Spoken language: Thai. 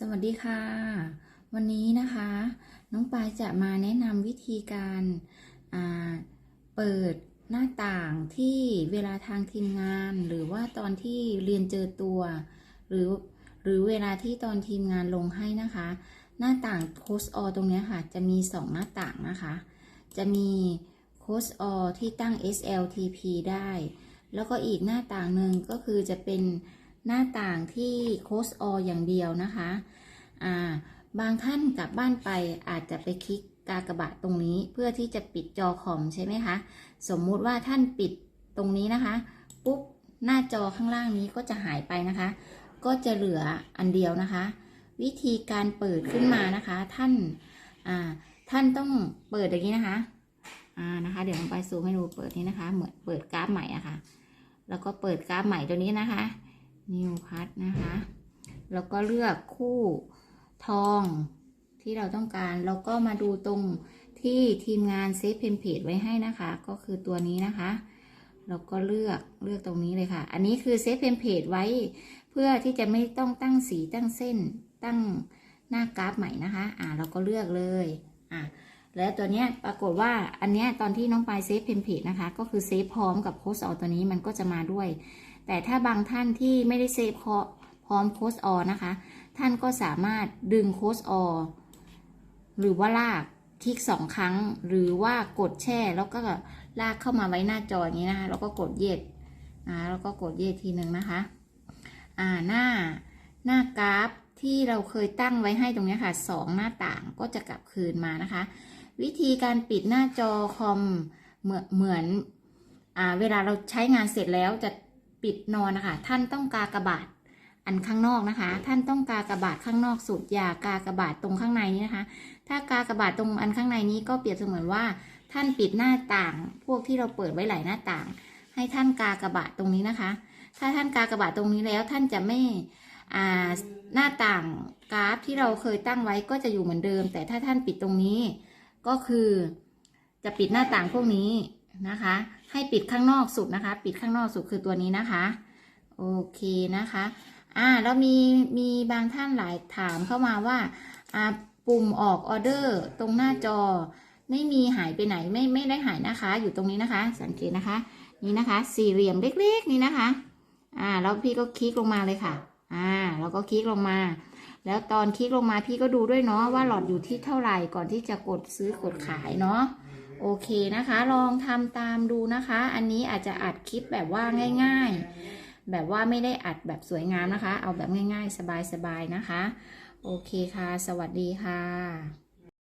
สวัสดีค่ะ วันนี้นะคะ น้องปายจะมาแนะนำวิธีการาเปิดหน้าต่างที่เวลาทางทีมงาน หรือว่าตอนที่เรียนเจอตัว หรือหรือเวลาที่ตอนทีมงานลงให้นะคะ หน้าต่างโคสออตรงนี้ค่ะ จะมี 2 หน้าต่างนะคะ จะมีโคสออที่ตั้ง SLTP ได้ แล้วก็อีกหน้าต่างหนึ่งก็คือจะเป็น หน้าต่างที่โคสอออย่างเดียวนะคะอ่าบางท่านกลับบ้านไปอาจจะไปคลิกกากบาทตรงนี้เพื่อที่จะปิดจอคอมใช่ไหมคะ สมมุติว่าท่านปิดตรงนี้นะคะ ปุ๊บหน้าจอข้างล่างนี้ก็จะหายไปนะคะ ก็จะเหลืออันเดียวนะคะ วิธีการเปิดขึ้นมานะคะ ท่านอ่าท่านต้องเปิดอย่างนี้นะคะอ่านะคะ เดี๋ยวลงไปซูมให้ดูเปิดนี้นะคะ เหมือนเปิดกราฟใหม่อะค่ะแล้วก็เปิดกราฟใหม่ตัวนี้นะคะ New Cut นะคะ แล้วก็เลือกคู่ทองที่เราต้องการ แล้วก็มาดูตรงที่ทีมงานเซฟเพนเพจไว้ให้นะคะ ก็คือตัวนี้นะคะแล้วก็เลือกเลือกตรงนี้เลยค่ะ อันนี้คือเซฟเพนเพจไว้ เพื่อที่จะไม่ต้องตั้งสีตั้งเส้นตั้งหน้ากราฟใหม่นะคะ อ่าเราก็เลือกเลยอ่าแล้วตัวเนี้ยปรากฏว่าอันเนี้ยตอนที่น้องปายเซฟเพนเพจนะคะ ก็คือเซฟพร้อมกับโค้ดเออตัวนี้มันก็จะมาด้วย แต่ถ้าบางท่านที่ไม่ได้เซฟพร้อมโค้ดออนะคะ ท่านก็สามารถดึงโค้ดออหรือว่าลากคลิกสองครั้ง หรือว่ากดแช่แล้วก็ลากเข้ามาไว้หน้าจออย่างนี้นะคะแล้วก็กดเย็ดอ่าแล้วก็กดเย็ดทีหนึ่งนะคะ อ่าหน้าหน้ากราฟที่เราเคยตั้งไว้ให้ตรงนี้ค่ะสองหน้าต่างก็จะกลับคืนมานะคะ วิธีการปิดหน้าจอคอมเหมือนเหมือนอ่าเวลาเราใช้งานเสร็จแล้วจะ ปิดนอนนะคะ ท่านต้องกากระบาดอันข้างนอกนะคะ ท่านต้องกากระบาดข้างนอกสุดอย่ากากระบาดตรงข้างในนี้นะคะ ถ้ากากระบาดตรงอันข้างในนี้ก็เปรียบเสมือนว่า ท่านปิดหน้าต่าง พวกที่เราเปิดไว้หลายหน้าต่าง ให้ท่านกากระบาดตรงนี้นะคะ ถ้าท่านกากระบาดตรงนี้แล้วท่านจะไม่หน้าต่างกราฟที่เราเคยตั้งไว้ก็จะอยู่เหมือนเดิม แต่ถ้าท่านปิดตรงนี้ ก็คือจะปิดหน้าต่างพวกนี้ นะคะ ให้ปิดข้างนอกสุดนะคะ ปิดข้างนอกสุดคือตัวนี้นะคะ โอเคนะคะ อ่าแล้วมีมีบางท่านหลายถามเข้ามาว่าอ่าปุ่มออกออเดอร์ตรงหน้าจอ ไม่มีหายไปไหนไม่ไม่ได้หายนะคะ อยู่ตรงนี้นะคะ สังเกตนะคะ นี่นะคะ สี่เหลี่ยมเล็กๆนี่นะคะ อ่าแล้วพี่ก็คลิกลงมาเลยค่ะ อ่าแล้วก็คลิกลงมาแล้วตอนคลิกลงมาพี่ก็ดูด้วยเนาะว่าหลอดอยู่ที่เท่าไหร่ก่อนที่จะกดซื้อกดขายเนาะ โอเคนะคะ ลองทำตามดูนะคะ อันนี้อาจจะอัดคลิปแบบว่าง่าย ๆ แบบว่าไม่ได้อัดแบบสวยงามนะคะ เอาแบบง่ายๆ สบายๆนะคะ โอเคค่ะ สวัสดีค่ะ